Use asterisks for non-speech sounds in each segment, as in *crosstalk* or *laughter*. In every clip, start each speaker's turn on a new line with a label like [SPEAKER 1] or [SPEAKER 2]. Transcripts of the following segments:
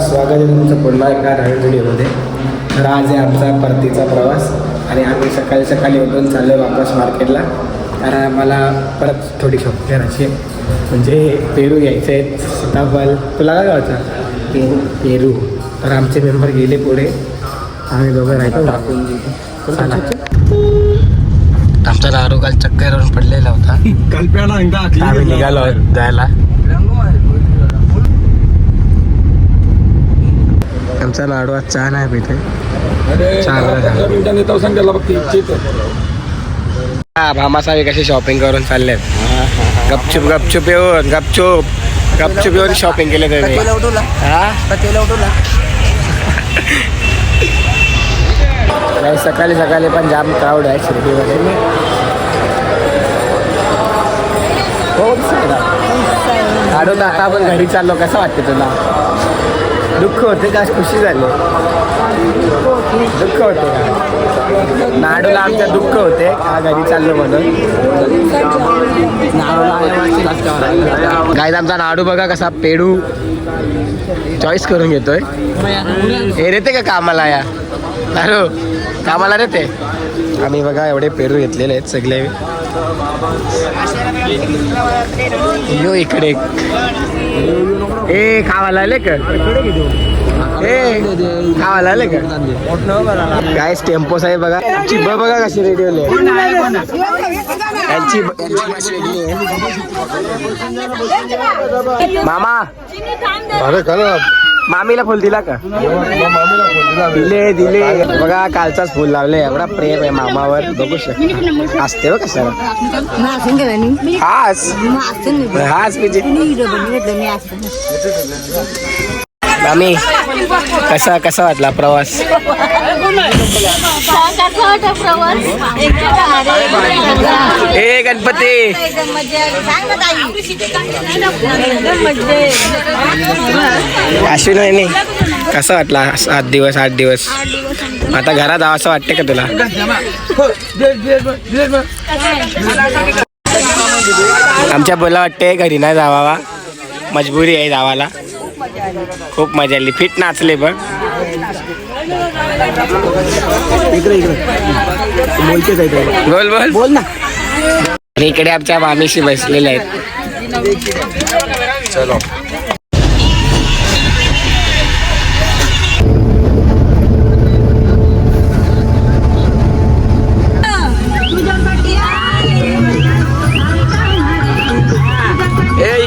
[SPEAKER 1] स्वागत आहे तुमचं पुन्हा एका नवीन व्हिडिओमध्ये. तर आज आहे आमचा परतीचा प्रवास आणि आम्ही सकाळी सकाळी उठून चाललो आहे वापस मार्केटला. कारण आम्हाला परत थोडी शॉपिंग करायची आहे. म्हणजे पेरू घ्यायचे आहेत सीताफळ. तुला काय गावचा पेरू. पेरू. तर आमचे मेंबर गेले पुढे. आम्ही दोघं राहतो. आमचा नारू काल चक्करवरून पडलेला होता. *laughs*
[SPEAKER 2] एकदा
[SPEAKER 1] आम्ही निघालो *laughs* जायला. आमचा लाडू आज चहा नाही पिते हा भामासाहेब कशी शॉपिंग करून चाललेत. गपचूप गपचूप येऊन गपचूप. गपचूप येऊन शॉपिंग केले त्यांनी. हा? नाही, सकाळी सकाळी पण जाम क्राऊड आहे शिर्डीमध्ये. हो. लाडू तर आता आपण घरी चाललो कसं वाटतं तुला? दुःख होते का? खुशी झाली. दुःख होते. नाडूला आमच्या दुःख होते. का घरी चाललो म्हणून. काय आमचा नाडू बघा कसा पेडू चॉईस करून घेतोय. हे रेते का कामाला या? नाडू कामाला रेते आम्ही बघा एवढे पेरू घेतलेले आहेत सगळे. यो इकडे. ए खावाला आले का? ए खावाला आले का? काय टेम्पो साहेब बघा. यांची बघा कशी रेडी होले यांची मामा.
[SPEAKER 2] अरे खरं.
[SPEAKER 1] मामीला फुल दिला का? दिले दिले. बघा कालचाच फुल लावले. एवढा प्रेम आहे मामावर. बघू शकता असते बघ सर हास. हास म्हणजे मामी कसा कसा वाटला प्रवास? ए गणपती! अश्विन वहिनी कसं वाटला सात दिवस आठ दिवस? आता घरात जावं असं वाटतं का तुला? आमच्या बोला वाटते घरी नाही जावावा. मजबुरी आहे जावाला. खूप मजा आली. फिट नाचले बघ. बोल बोल. बोल ना इकडे आमच्या मामीशी बसलेले आहेत. चलो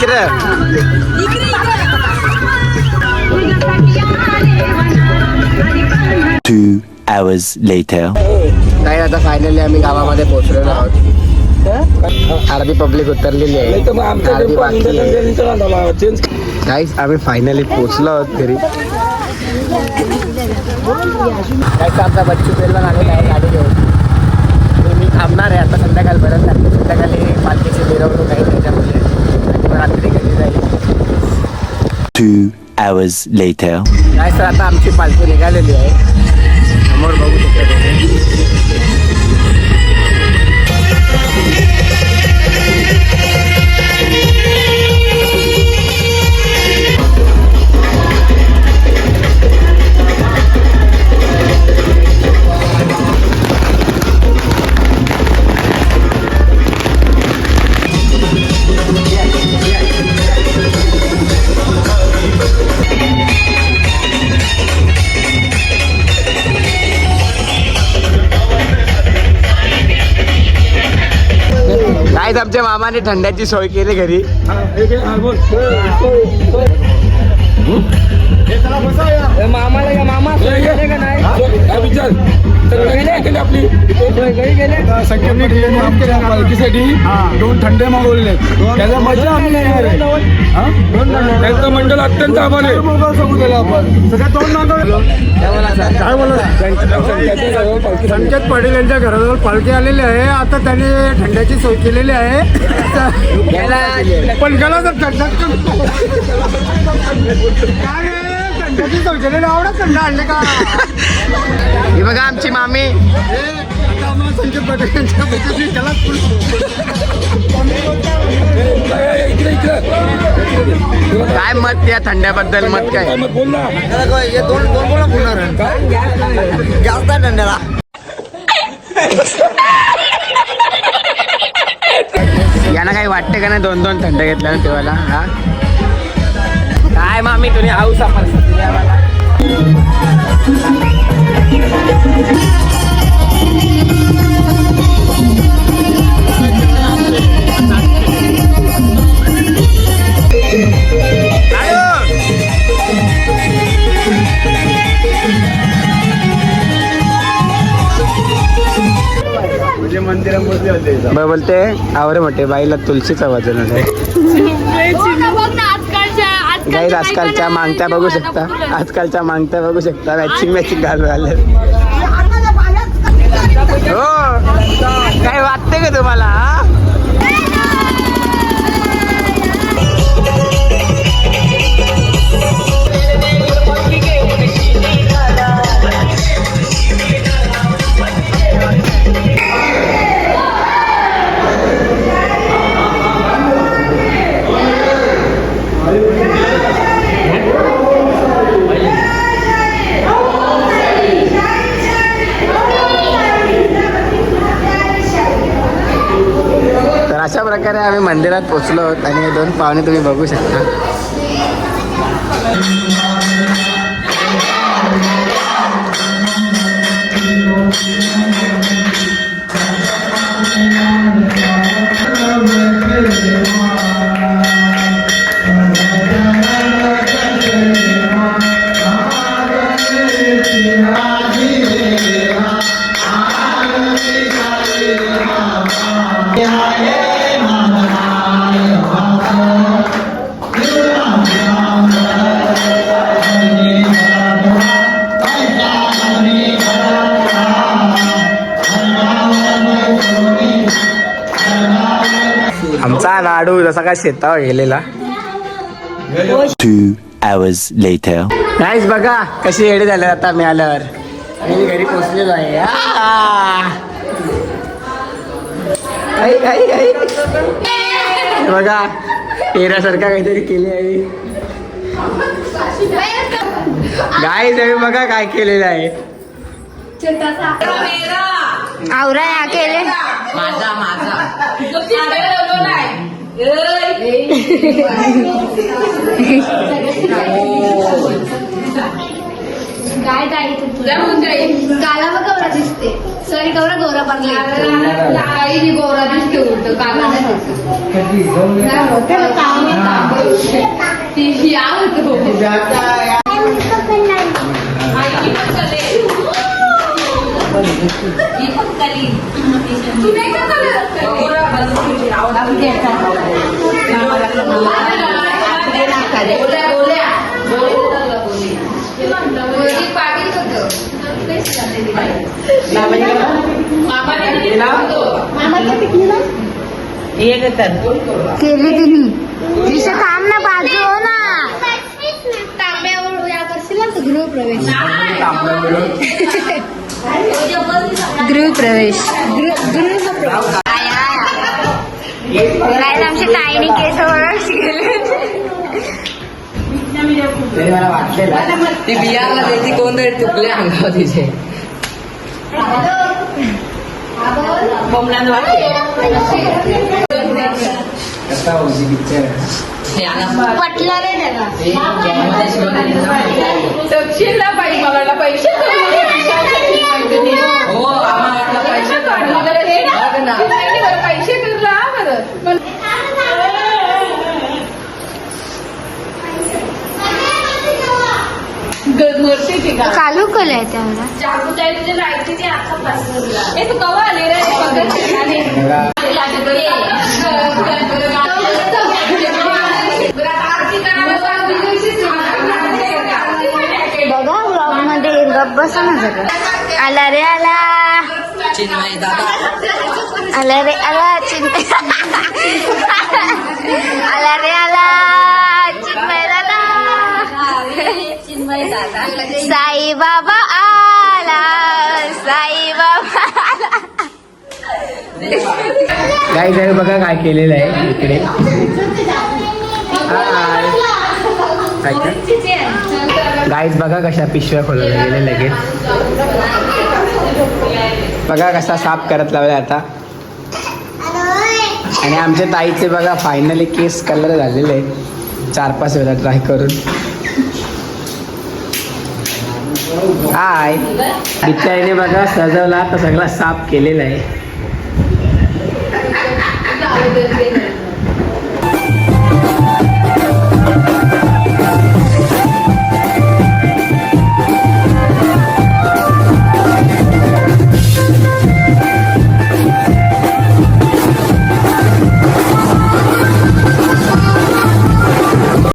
[SPEAKER 1] इकडं
[SPEAKER 3] Two hours later.
[SPEAKER 1] नाही आता फायनली आम्ही गावामध्ये पोहोचलेलो आहोत अर्धी पब्लिक उतरलेली आहे. अर्धी बाकी आम्ही फायनली पोहोचलो आहोत घरी. गाईस आमचा बच्चू पेरला आलेला आहे गाडी घेऊन. मी थांबणार आहे आता संध्याकाळपर्यंत. संध्याकाळी पालखीची मिरवणूक आहे मग रात्री घरी जाईल
[SPEAKER 3] Two hours later.
[SPEAKER 1] काय सर आता आमची पालखी निघालेली आहे समोर बघू शकता तुम्ही काय आमच्या मामाने थंड्याची सोय केली घरी. मामा.
[SPEAKER 2] पालखीसाठी दोन थंडे मागवलेले आहेत. त्याचा मजा आम्ही. हा? त्यांचं मंडळ अत्यंत आभार आहे. काय बोला
[SPEAKER 4] संकेत पाटील यांच्या घराजवळ पालखी आलेली आहे. आता त्यांनी थंड्याची सोय केलेली आहे. पण गेला तर काय?
[SPEAKER 1] ही बघा आमची मामी. काय मत या थंड्याबद्दल? मत काय?
[SPEAKER 4] जास्त थंड्याला
[SPEAKER 1] यांना काही वाटतं का नाही? दोन दोन थंड घेतल्या ना तेव्हा हा? काय मामी तुम्ही हाऊस आपण बरं बोलते आवरे मोठे बाईला तुलसीचा वजन आहे. गाईज आजकालच्या मागत्या बघू शकता. आजकालच्या मागत्या बघू शकता. मॅचिंग मॅचिंग घालून आले हो. काय वाटते का तुम्हाला प्रकारे आम्ही मंदिरात पोचलो आहोत आणि हे दोन पाहुणे तुम्ही बघू शकता Thank you. जसा काय शेतावर गेलेला?
[SPEAKER 3] Two hours later.
[SPEAKER 1] नाहीच बघा कशी येडे झाले आता मी आल्यावर मी घरी पोचलेलो आहे. आ! आई, आई, आई. हे बघा पेऱ्यासारखा काहीतरी केले आहे. गाय तुम्ही बघा काय केलेलं आहे.
[SPEAKER 5] आवरा या केले.
[SPEAKER 6] काय ताई काला मग गौरा दिसते. सॉरी गौरा गौरा पाडले काही गौरा दिसते उलट. काला नाही दिसत. ती या होतं
[SPEAKER 5] केली तिने. तिथे थांब ना बाजू हो ना.
[SPEAKER 6] तांब्यावर या करशील ना गृहप्रवेश. *laughs*
[SPEAKER 5] गृहप्रवेश. आमच्या ताईने केस ओळख गेले.
[SPEAKER 1] तरी मला वाटलेलं
[SPEAKER 7] ती बियाला त्याची कोणतरी तुकले अंगावर तिचे.
[SPEAKER 5] पटलं रे त्याला.
[SPEAKER 6] दक्षिणला का
[SPEAKER 5] कालू कलय त्याला
[SPEAKER 6] जागू ताई तुझे लाईटची ते आता पास ए तू कवा आले रे? पकड आले?
[SPEAKER 5] बघा ब्लॉगमध्ये गप बसा ना जरा. आला रे आला.
[SPEAKER 7] चिन्मय दादा
[SPEAKER 5] आला रे आला चिन *laughs* आला रे आला. साई बाबा आला साई बाबा
[SPEAKER 1] काय काय बघा काय केलेलं आहे इकडे. गाईज बघा कशा पिशव्या खोलल्या गेले लगेच. बघा कसा साफ करत लावला आता. आणि आमच्या ताईचे बघा फायनली केस कलर झालेले आहेत. चार पाच वेळा ट्राय करून. हाय बिचारीने बघा सजवला तर सगळा साफ केलेला आहे.